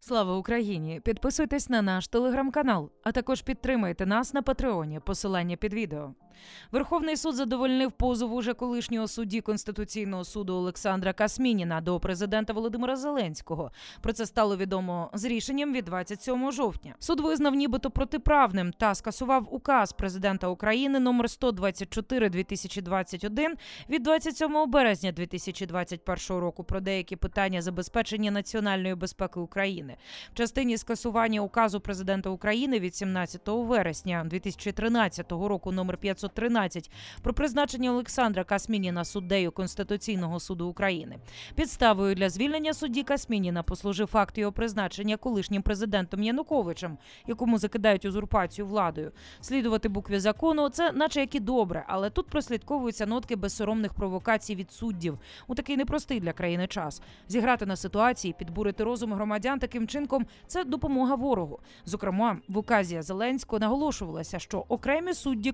Слава Україні! Підписуйтесь на наш телеграм-канал, а також підтримайте нас на Патреоні. Посилання під відео. Верховний суд задовольнив позов уже колишнього судді Конституційного суду Олександра Касмініна до президента Володимира Зеленського. Про це стало відомо з рішенням від 27 жовтня. Суд визнав нібито протиправним та скасував указ президента України номер 124 2021 від 27 березня 2021 року про деякі питання забезпечення національної безпеки України в частині скасування указу президента України від 17 вересня 2013 року номер 513 про призначення Олександра Касмініна суддею Конституційного суду України. Підставою для звільнення судді Касмініна послужив факт його призначення колишнім президентом Януковичем, якому закидають узурпацію владою. Слідувати букві закону це, наче як і добре, але тут прослідковуються нотки безсоромних провокацій від суддів у такий непростий для країни час. Зіграти на ситуації, підбурити розум громадян таким чинком це допомога ворогу. Зокрема, в указі Зеленського наголошувалося, що окремі судді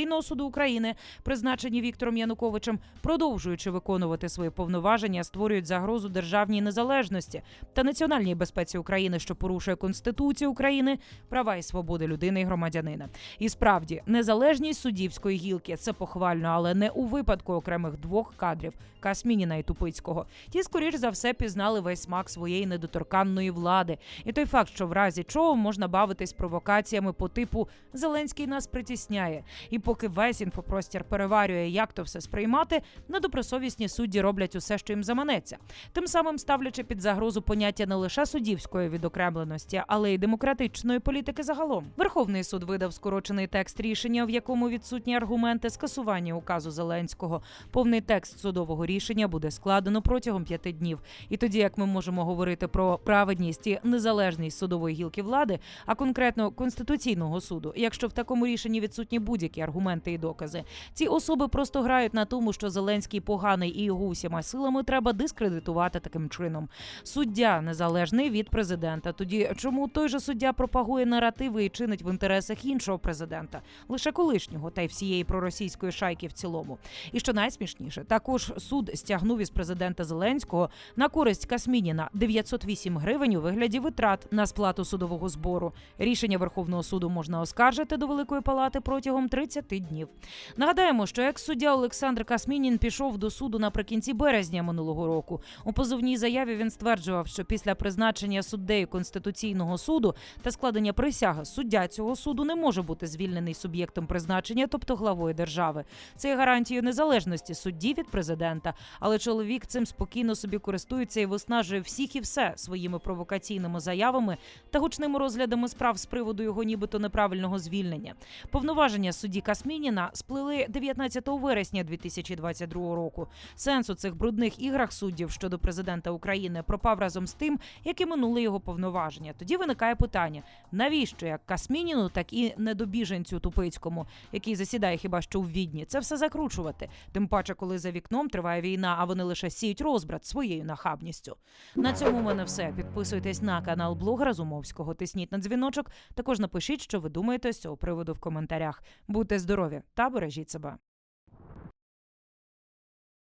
Конституційного суду України, призначені Віктором Януковичем, продовжуючи виконувати свої повноваження, створюють загрозу державній незалежності та національній безпеці України, що порушує Конституцію України, права і свободи людини і громадянина. І справді незалежність суддівської гілки це похвально, але не у випадку окремих двох кадрів Касмініна і Тупицького. Ті, скоріш за все, пізнали весь смак своєї недоторканної влади, і той факт, що в разі чого можна бавитись провокаціями по типу Зеленський нас притісняє. І поки весь інфопростір переварює, як то все сприймати, недобросовісні судді роблять усе, що їм заманеться, тим самим ставлячи під загрозу поняття не лише суддівської відокремленості, але й демократичної політики загалом. Верховний суд видав скорочений текст рішення, в якому відсутні аргументи скасування указу Зеленського. Повний текст судового рішення буде складено протягом п'яти днів. І тоді, як ми можемо говорити про праведність і незалежність судової гілки влади, а конкретно конституційного суду, якщо в такому рішенні відсутні будь-які аргументи і докази, ці особи просто грають на тому, що Зеленський поганий і його усіма силами треба дискредитувати таким чином. Суддя незалежний від президента. Тоді чому той же суддя пропагує наративи і чинить в інтересах іншого президента, лише колишнього та й всієї проросійської шайки в цілому. І що найсмішніше, також суд стягнув із президента Зеленського на користь Касмініна 908 гривень у вигляді витрат на сплату судового збору. Рішення Верховного суду можна оскаржити до Великої Палати протягом 30 днів. Нагадаємо, що екс-суддя Олександр Касмінін пішов до суду наприкінці березня минулого року. У позовній заяві він стверджував, що після призначення суддею Конституційного суду та складення присяги суддя цього суду не може бути звільнений суб'єктом призначення, тобто главою держави. Це є гарантією незалежності судді від президента. Але чоловік цим спокійно собі користується і виснажує всіх і все своїми провокаційними заявами та гучними розглядами справ з приводу його нібито неправильного звільнення. Повноваження судді Касмініна сплили 19 вересня 2022 року. Сенс у цих брудних іграх суддів щодо президента України пропав разом з тим, як і минули його повноваження. Тоді виникає питання: навіщо як Касмініну, так і недобіженцю Тупицькому, який засідає хіба що в відні, це все закручувати. Тим паче, коли за вікном триває війна, а вони лише сіють розбрат своєю нахабністю. На цьому в мене все. Підписуйтесь на канал блогера Зумовського. Тисніть на дзвіночок. Також напишіть, що ви думаєте з цього приводу в коментарях. Будьте здорові та бережіть себе.